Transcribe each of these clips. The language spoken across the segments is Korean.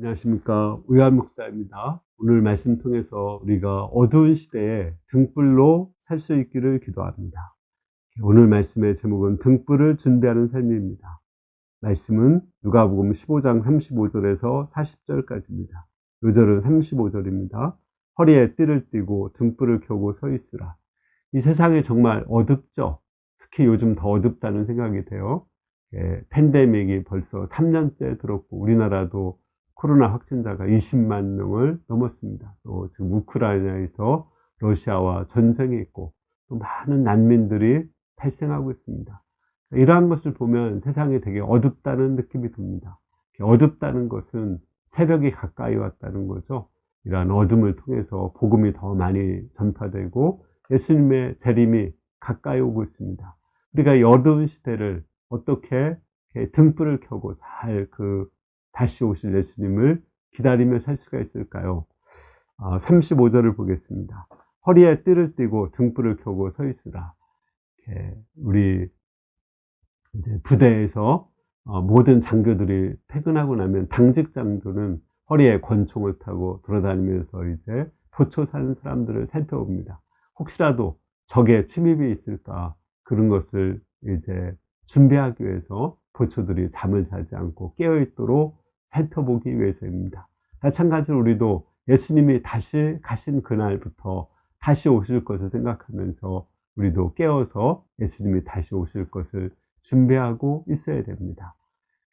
안녕하십니까. 의한 목사입니다. 오늘 말씀 통해서 우리가 어두운 시대에 등불로 살 수 있기를 기도합니다. 오늘 말씀의 제목은 등불을 준비하는 삶입니다. 말씀은 누가복음 15장 35절에서 40절까지입니다. 요절은 35절입니다. 허리에 띠를 띠고 등불을 켜고 서 있으라. 이 세상이 정말 어둡죠. 특히 요즘 더 어둡다는 생각이 돼요. 예, 팬데믹이 벌써 3년째 들었고 우리나라도 코로나 확진자가 20만 명을 넘었습니다. 또 지금 우크라이나에서 러시아와 전쟁이 있고 또 많은 난민들이 발생하고 있습니다. 이러한 것을 보면 세상이 되게 어둡다는 느낌이 듭니다. 어둡다는 것은 새벽이 가까이 왔다는 거죠. 이러한 어둠을 통해서 복음이 더 많이 전파되고 예수님의 재림이 가까이 오고 있습니다. 우리가 이 어두운 시대를 어떻게 등불을 켜고 잘 그 다시 오실 예수님을 기다리며 살 수가 있을까요? 35절을 보겠습니다. 허리에 띠를 띠고 등불을 켜고 서 있으라. 우리 이제 부대에서 어, 모든 장교들이 퇴근하고 나면 당직 장교는 허리에 권총을 타고 돌아다니면서 이제 도초 사는 사람들을 살펴봅니다. 혹시라도 적의 침입이 있을까 그런 것을 이제 준비하기 위해서 보초들이 잠을 자지 않고 깨어있도록 살펴보기 위해서입니다. 마찬가지로 우리도 예수님이 다시 가신 그날부터 다시 오실 것을 생각하면서 우리도 깨어서 예수님이 다시 오실 것을 준비하고 있어야 됩니다.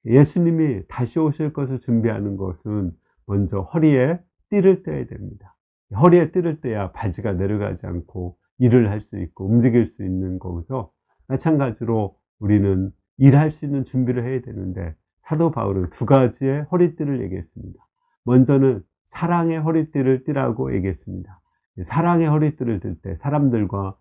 예수님이 다시 오실 것을 준비하는 것은 먼저 허리에 띠를 떼야 됩니다. 허리에 띠를 떼야 바지가 내려가지 않고 일을 할 수 있고 움직일 수 있는 거죠. 마찬가지로 우리는 일할 수 있는 준비를 해야 되는데 사도 바울은 두 가지의 허리띠를 얘기했습니다. 먼저는 사랑의 허리띠를 띠라고 얘기했습니다. 사랑의 허리띠를 들 때 사람들과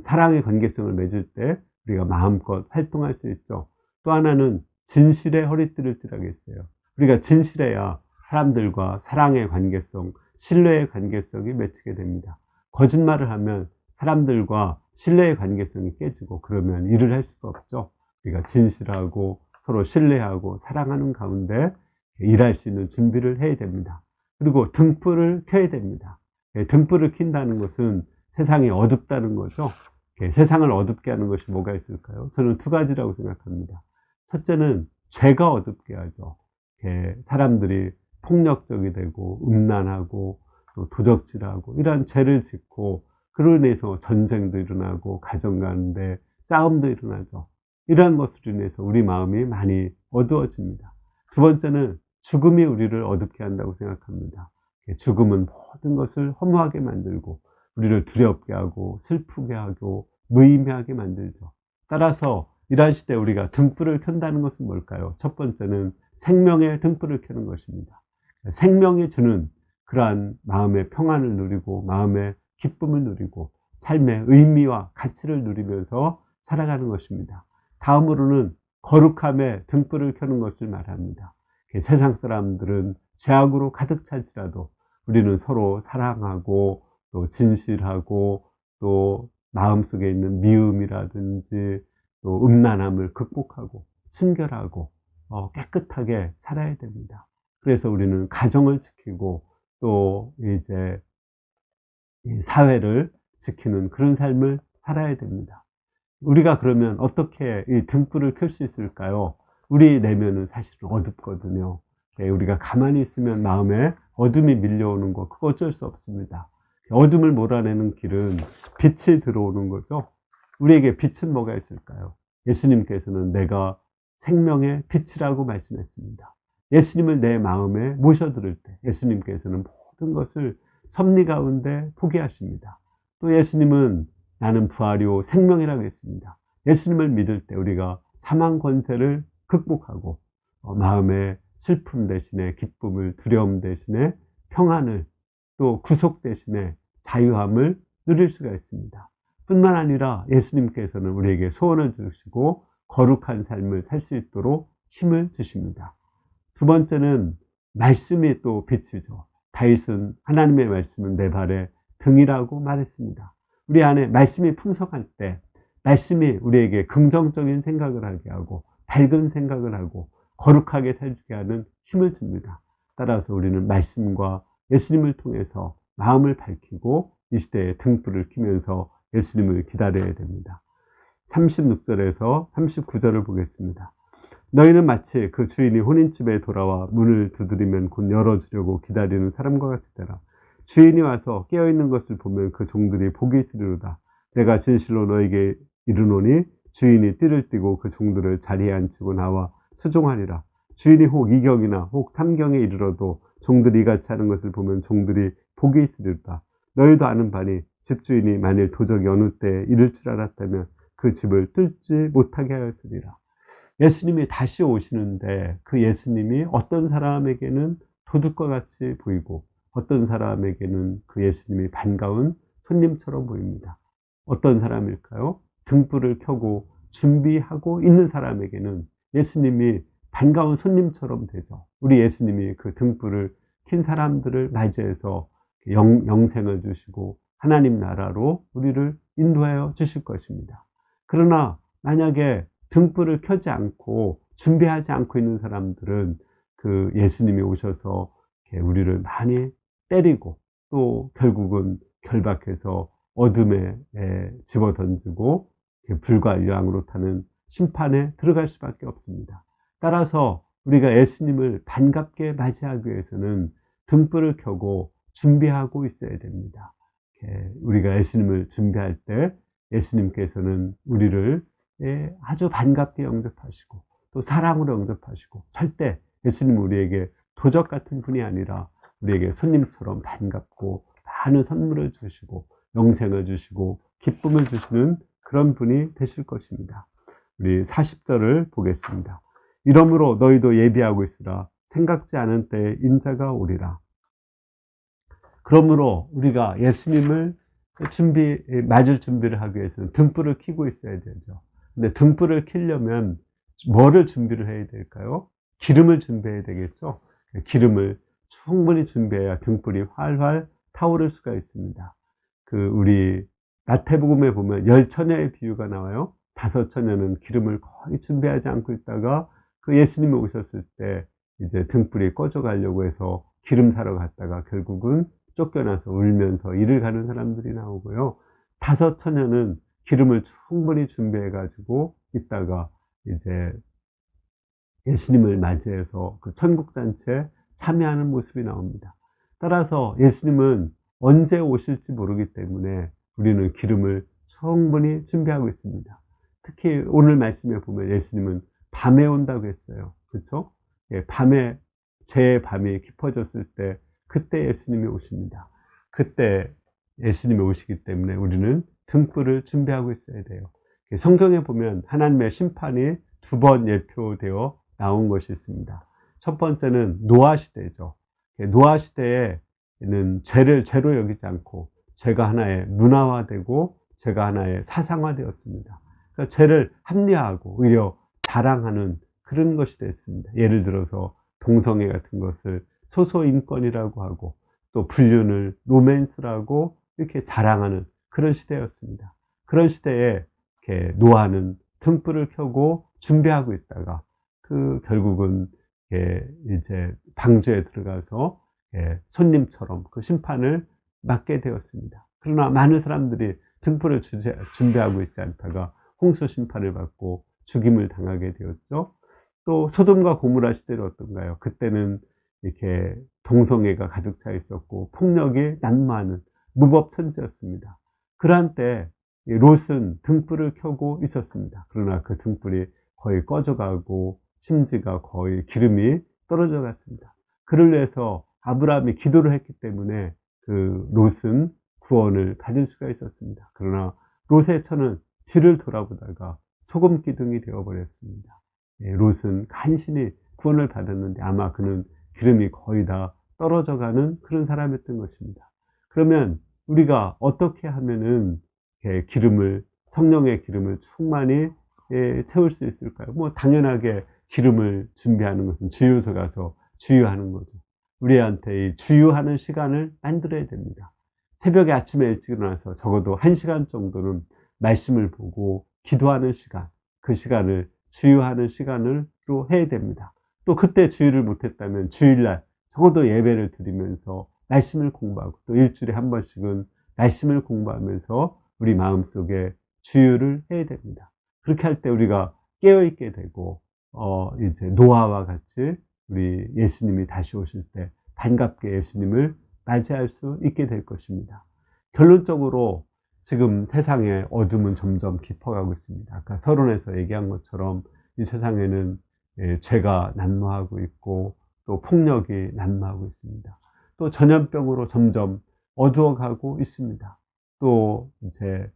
사랑의 관계성을 맺을 때 우리가 마음껏 활동할 수 있죠. 또 하나는 진실의 허리띠를 띠라고 했어요. 우리가 진실해야 사람들과 사랑의 관계성, 신뢰의 관계성이 맺히게 됩니다. 거짓말을 하면 사람들과 신뢰의 관계성이 깨지고 그러면 일을 할 수가 없죠. 우리가 진실하고 서로 신뢰하고 사랑하는 가운데 일할 수 있는 준비를 해야 됩니다. 그리고 등불을 켜야 됩니다. 예, 등불을 킨다는 것은 세상이 어둡다는 거죠. 예, 세상을 어둡게 하는 것이 뭐가 있을까요? 저는 두 가지라고 생각합니다. 첫째는 죄가 어둡게 하죠. 예, 사람들이 폭력적이 되고 음란하고 또 도적질하고 이러한 죄를 짓고 그로 인해서 전쟁도 일어나고 가정 가운데 싸움도 일어나죠. 이러한 것으로 인해서 우리 마음이 많이 어두워집니다. 두 번째는 죽음이 우리를 어둡게 한다고 생각합니다. 죽음은 모든 것을 허무하게 만들고 우리를 두렵게 하고 슬프게 하고 무의미하게 만들죠. 따라서 이러한 시대 우리가 등불을 켠다는 것은 뭘까요? 첫 번째는 생명의 등불을 켜는 것입니다. 생명이 주는 그러한 마음의 평안을 누리고 마음의 기쁨을 누리고 삶의 의미와 가치를 누리면서 살아가는 것입니다. 다음으로는 거룩함에 등불을 켜는 것을 말합니다. 세상 사람들은 죄악으로 가득 찰지라도 우리는 서로 사랑하고 또 진실하고 또 마음속에 있는 미움이라든지 또 음란함을 극복하고 순결하고 어, 깨끗하게 살아야 됩니다. 그래서 우리는 가정을 지키고 또 이제 사회를 지키는 그런 삶을 살아야 됩니다. 우리가 그러면 어떻게 이 등불을 켤 수 있을까요? 우리 내면은 사실은 어둡거든요. 예, 우리가 가만히 있으면 마음에 어둠이 밀려오는 거 그거 어쩔 수 없습니다. 어둠을 몰아내는 길은 빛이 들어오는 거죠. 우리에게 빛은 뭐가 있을까요? 예수님께서는 내가 생명의 빛이라고 말씀했습니다. 예수님을 내 마음에 모셔들을 때 예수님께서는 모든 것을 섭리 가운데 포기하십니다. 또 예수님은 나는 부활이요 생명이라고 했습니다. 예수님을 믿을 때 우리가 사망 권세를 극복하고 어, 마음의 슬픔 대신에 기쁨을 두려움 대신에 평안을 또 구속 대신에 자유함을 누릴 수가 있습니다. 뿐만 아니라 예수님께서는 우리에게 소원을 주시고 거룩한 삶을 살 수 있도록 힘을 주십니다. 두 번째는 말씀이 또 빛이죠. 다윗은 하나님의 말씀은 내 발의 등이라고 말했습니다. 우리 안에 말씀이 풍성할 때 말씀이 우리에게 긍정적인 생각을 하게 하고 밝은 생각을 하고 거룩하게 살게 하는 힘을 줍니다. 따라서 우리는 말씀과 예수님을 통해서 마음을 밝히고 이 시대에 등불을 켜면서 예수님을 기다려야 됩니다. 36절에서 39절을 보겠습니다. 너희는 마치 그 주인이 혼인집에 돌아와 문을 두드리면 곧 열어주려고 기다리는 사람과 같이 되라. 주인이 와서 깨어있는 것을 보면 그 종들이 복이 있으리로다. 내가 진실로 너에게 이르노니 주인이 띠를 띠고 그 종들을 자리에 앉히고 나와 수종하리라. 주인이 혹 이경이나 혹 삼경에 이르러도 종들이 이같이 하는 것을 보면 종들이 복이 있으리로다. 너희도 아는 바니 집주인이 만일 도적이 어느 때에 이를 줄 알았다면 그 집을 뚫지 못하게 하였으리라. 예수님이 다시 오시는데 그 예수님이 어떤 사람에게는 도둑과 같이 보이고 어떤 사람에게는 그 예수님이 반가운 손님처럼 보입니다. 어떤 사람일까요? 등불을 켜고 준비하고 있는 사람에게는 예수님이 반가운 손님처럼 되죠. 우리 예수님이 그 등불을 킨 사람들을 맞이해서 영, 영생을 주시고 하나님 나라로 우리를 인도하여 주실 것입니다. 그러나 만약에 등불을 켜지 않고 준비하지 않고 있는 사람들은 그 예수님이 오셔서 우리를 많이 때리고 또 결국은 결박해서 어둠에 집어 던지고 불과 유황으로 타는 심판에 들어갈 수밖에 없습니다. 따라서 우리가 예수님을 반갑게 맞이하기 위해서는 등불을 켜고 준비하고 있어야 됩니다. 우리가 예수님을 준비할 때 예수님께서는 우리를 아주 반갑게 영접하시고 또 사랑으로 영접하시고 절대 예수님 우리에게 도적 같은 분이 아니라 우리에게 손님처럼 반갑고 많은 선물을 주시고 영생을 주시고 기쁨을 주시는 그런 분이 되실 것입니다. 우리 40절을 보겠습니다. 이러므로 너희도 예비하고 있으라 생각지 않은 때에 인자가 오리라. 그러므로 우리가 예수님을 준비, 맞을 준비를 하기 위해서는 등불을 켜고 있어야 되죠. 근데 등불을 켜려면 뭐를 준비를 해야 될까요? 기름을 준비해야 되겠죠. 기름을 충분히 준비해야 등불이 활활 타오를 수가 있습니다. 그 우리 나태복음에 보면 열 처녀의 비유가 나와요. 다섯 처녀는 기름을 거의 준비하지 않고 있다가 그 예수님이 오셨을 때 이제 등불이 꺼져 가려고 해서 기름 사러 갔다가 결국은 쫓겨나서 울면서 일을 가는 사람들이 나오고요. 다섯 처녀는 기름을 충분히 준비해 가지고 있다가 이제 예수님을 맞이해서 그 천국 잔치에 참여하는 모습이 나옵니다. 따라서 예수님은 언제 오실지 모르기 때문에 우리는 기름을 충분히 준비하고 있습니다. 특히 오늘 말씀에 보면 예수님은 밤에 온다고 했어요. 그렇죠? 예, 밤에 제 밤이 깊어졌을 때 그때 예수님이 오십니다. 그때 예수님이 오시기 때문에 우리는 등불을 준비하고 있어야 돼요. 성경에 보면 하나님의 심판이 두 번 예표되어 나온 것이 있습니다. 첫 번째는 노아 시대죠. 노아 시대에는 죄를 죄로 여기지 않고 죄가 하나의 문화화되고 죄가 하나의 사상화되었습니다. 그러니까 죄를 합리화하고 오히려 자랑하는 그런 것이 됐습니다. 예를 들어서 동성애 같은 것을 소소인권이라고 하고 또 불륜을 로맨스라고 이렇게 자랑하는 그런 시대였습니다. 그런 시대에 이렇게 노아는 등불을 켜고 준비하고 있다가 그 결국은 이제 방주에 들어가서 손님처럼 그 심판을 맞게 되었습니다. 그러나 많은 사람들이 등불을 준비하고 있지 않다가 홍수 심판을 받고 죽임을 당하게 되었죠. 또 소돔과 고무라 시대는 어떤가요? 그때는 이렇게 동성애가 가득 차 있었고 폭력이 난무하는 무법천지였습니다. 그러한 때 롯은 등불을 켜고 있었습니다. 그러나 그 등불이 거의 꺼져가고 심지가 거의 기름이 떨어져 갔습니다. 그를 위해서 아브라함이 기도를 했기 때문에 그 롯은 구원을 받을 수가 있었습니다. 그러나 롯의 처는 뒤를 돌아보다가 소금 기둥이 되어버렸습니다. 예, 롯은 간신히 구원을 받았는데 아마 그는 기름이 거의 다 떨어져가는 그런 사람이었던 것입니다. 그러면 우리가 어떻게 하면은 기름을 성령의 기름을 충만히 예, 채울 수 있을까요? 뭐 당연하게 기름을 준비하는 것은 주유소 가서 주유하는 거죠. 우리한테 이 주유하는 시간을 만들어야 됩니다. 새벽에 아침에 일찍 일어나서 적어도 한 시간 정도는 말씀을 보고 기도하는 시간, 그 시간을 주유하는 시간으로 해야 됩니다. 또 그때 주유를 못했다면 주일날 적어도 예배를 드리면서 말씀을 공부하고 또 일주일에 한 번씩은 말씀을 공부하면서 우리 마음속에 주유를 해야 됩니다. 그렇게 할 때 우리가 깨어있게 되고, 어, 이제 노아와 같이 우리 예수님이 다시 오실 때 반갑게 예수님을 맞이할 수 있게 될 것입니다. 결론적으로 지금 세상의 어둠은 점점 깊어가고 있습니다. 아까 서론에서 얘기한 것처럼 이 세상에는 예, 죄가 난무하고 있고 또 폭력이 난무하고 있습니다. 또 전염병으로 점점 어두워가고 있습니다. 또 이제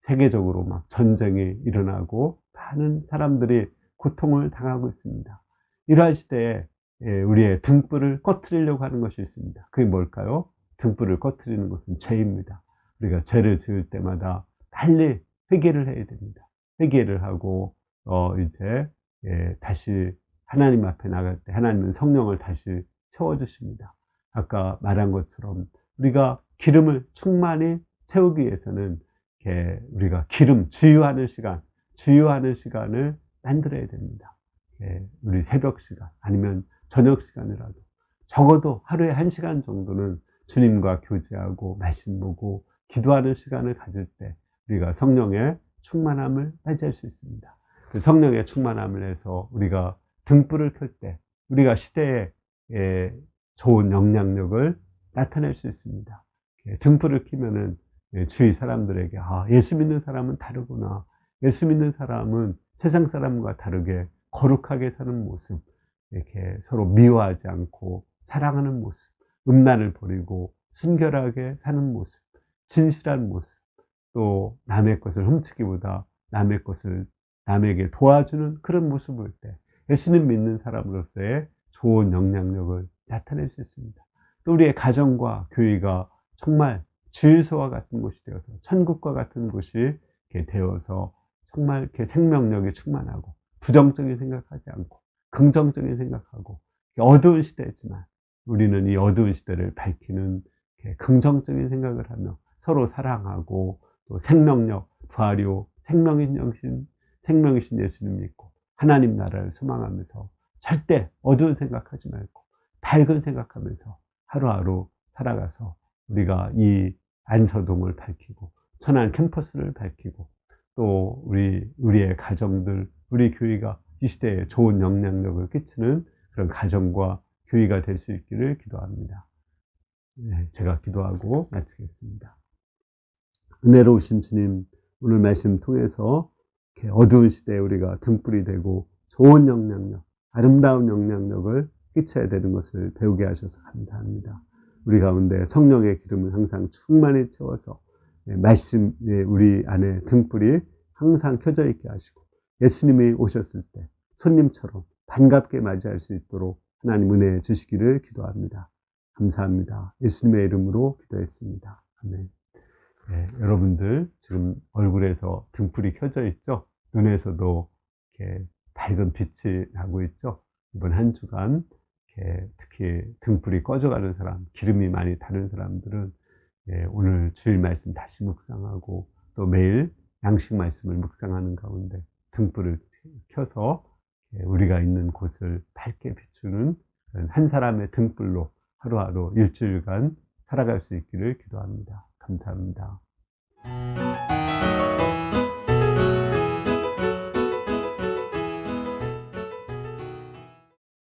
세계적으로 막 전쟁이 일어나고 많은 사람들이 고통을 당하고 있습니다. 이러한 시대에 예, 우리의 등불을 꺼트리려고 하는 것이 있습니다. 그게 뭘까요? 등불을 꺼트리는 것은 죄입니다. 우리가 죄를 지을 때마다 빨리 회개를 해야 됩니다. 회개를 하고 어 이제 예, 다시 하나님 앞에 나갈 때 하나님은 성령을 다시 채워주십니다. 아까 말한 것처럼 우리가 기름을 충만히 채우기 위해서는 이렇게 우리가 기름 주유하는 시간, 주유하는 시간을 만들어야 됩니다. 우리 새벽 시간 아니면 저녁 시간이라도 적어도 하루에 한 시간 정도는 주님과 교제하고 말씀 보고 기도하는 시간을 가질 때 우리가 성령의 충만함을 맞이할 수 있습니다. 그 성령의 충만함을 해서 우리가 등불을 켤 때 우리가 시대에 좋은 영향력을 나타낼 수 있습니다. 등불을 켜면은 주위 사람들에게 아, 예수 믿는 사람은 다르구나. 예수 믿는 사람은 세상 사람과 다르게 거룩하게 사는 모습, 이렇게 서로 미워하지 않고 사랑하는 모습, 음란을 버리고 순결하게 사는 모습, 진실한 모습, 또 남의 것을 훔치기보다 남의 것을 남에게 도와주는 그런 모습을 볼때 예수님 믿는 사람으로서의 좋은 영향력을 나타낼 수 있습니다. 또 우리의 가정과 교회가 정말 주유소와 같은 곳이 되어서 천국과 같은 곳이 되어서 정말 이렇게 생명력이 충만하고 부정적인 생각하지 않고 긍정적인 생각하고 어두운 시대지만 우리는 이 어두운 시대를 밝히는 긍정적인 생각을 하며 서로 사랑하고 또 생명력, 부활요, 생명인 영신, 생명이신 예수님 믿고 하나님 나라를 소망하면서 절대 어두운 생각하지 말고 밝은 생각하면서 하루하루 살아가서 우리가 이 안서동을 밝히고 천안 캠퍼스를 밝히고 또 우리 우리의 가정들, 우리 교회가 이 시대에 좋은 영향력을 끼치는 그런 가정과 교회가 될 수 있기를 기도합니다. 네, 제가 기도하고 마치겠습니다. 은혜로우신 주님, 오늘 말씀 통해서 어두운 시대에 우리가 등불이 되고 좋은 영향력, 아름다운 영향력을 끼쳐야 되는 것을 배우게 하셔서 감사합니다. 우리 가운데 성령의 기름을 항상 충만히 채워서 말씀 우리 안에 등불이 항상 켜져 있게 하시고 예수님이 오셨을 때 손님처럼 반갑게 맞이할 수 있도록 하나님 은혜 주시기를 기도합니다. 감사합니다. 예수님의 이름으로 기도했습니다. 아멘. 네, 여러분들 지금 얼굴에서 등불이 켜져 있죠? 눈에서도 이렇게 밝은 빛이 나고 있죠? 이번 한 주간 특히 등불이 꺼져가는 사람, 기름이 많이 다른 사람들은 예, 오늘 주일 말씀 다시 묵상하고 또 매일 양식 말씀을 묵상하는 가운데 등불을 켜서 예, 우리가 있는 곳을 밝게 비추는 한 사람의 등불로 하루하루 일주일간 살아갈 수 있기를 기도합니다. 감사합니다.